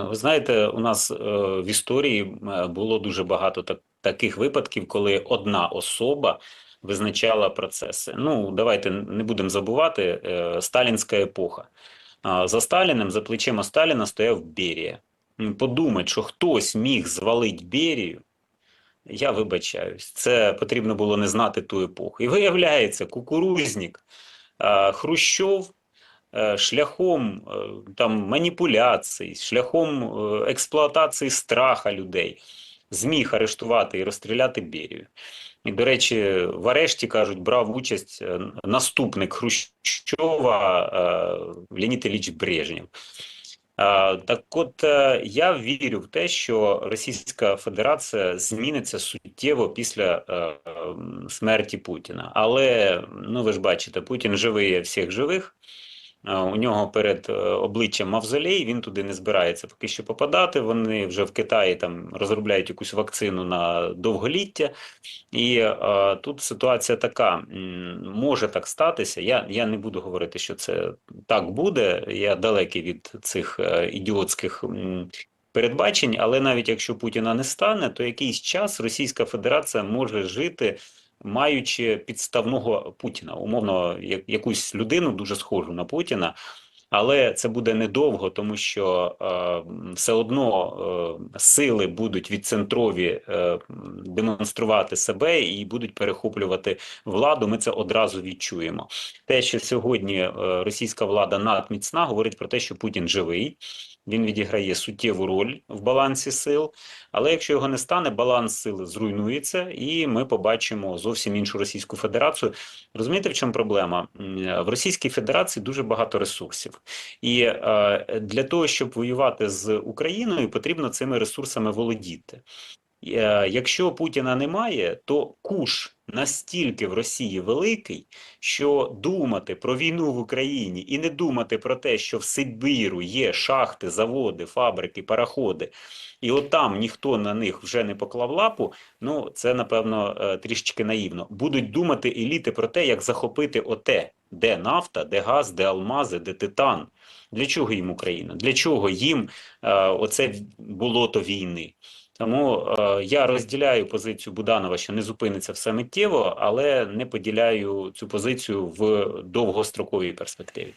Ви знаєте, у нас е, в історії е, було дуже багато так, таких випадків, коли одна особа визначала процеси. Ну, давайте не будемо забувати е, сталінська епоха. За Сталіним, за плечима Сталіна стояв Берія. М, Подумать, що хтось міг звалити Берію, я вибачаюсь. Це потрібно було не знати ту епоху. І виявляється, кукурузнік, Хрущов е, шляхом е, там маніпуляцій, шляхом е, експлуатації страха людей зміг арештувати і розстріляти Берію. І, до речі, в арешті кажуть, брав участь е, наступник Хрущова е, Леонід Ілліч Брежнєв. Так от е, я вірю в те, що Російська Федерація зміниться суттєво після е, смерті Путіна. Але ну ви ж бачите, Путін живий всіх живих. Е, У нього перед е, обличчям мавзолей, він туди не збирається поки що попадати. Вони вже в Китаї там розробляють якусь вакцину на довголіття. І е, тут ситуація така: може так статися. Я, я не буду говорити, що це так буде. Я далекий від цих ідіотських. Передбачень, але навіть якщо Путіна не стане, то якийсь час Російська Федерація може жити, маючи підставного Путіна, умовно, як- якусь людину дуже схожу на Путіна, але це буде недовго, тому що е, все одно е, сили будуть відцентрові е, демонструвати себе і будуть перехоплювати владу. Ми це одразу відчуємо. Те, що сьогодні е, російська влада надміцна, говорить про те, що Путін живий. Він відіграє суттєву роль в балансі сил, але якщо його не стане, баланс сил зруйнується, і ми побачимо зовсім іншу Російську Федерацію. Розумієте, в чому проблема? В Російській Федерації дуже багато ресурсів, і е, для того, щоб воювати з Україною, потрібно цими ресурсами володіти. Е, Якщо Путіна немає, то куш настільки в Росії великий, що думати про війну в Україні і не думати про те, що в Сибіру є шахти, заводи, фабрики, параходи, і отам ніхто на них вже не поклав лапу. Ну це напевно е, трішечки наївно. Будуть думати еліти про те, як захопити оте, де нафта, де газ, де алмази, де титан. Для чого їм Україна? Для чого їм е, оце болото війни? Тому е, я розділяю позицію Буданова, що не зупиниться все миттєво, але не поділяю цю позицію в довгостроковій перспективі.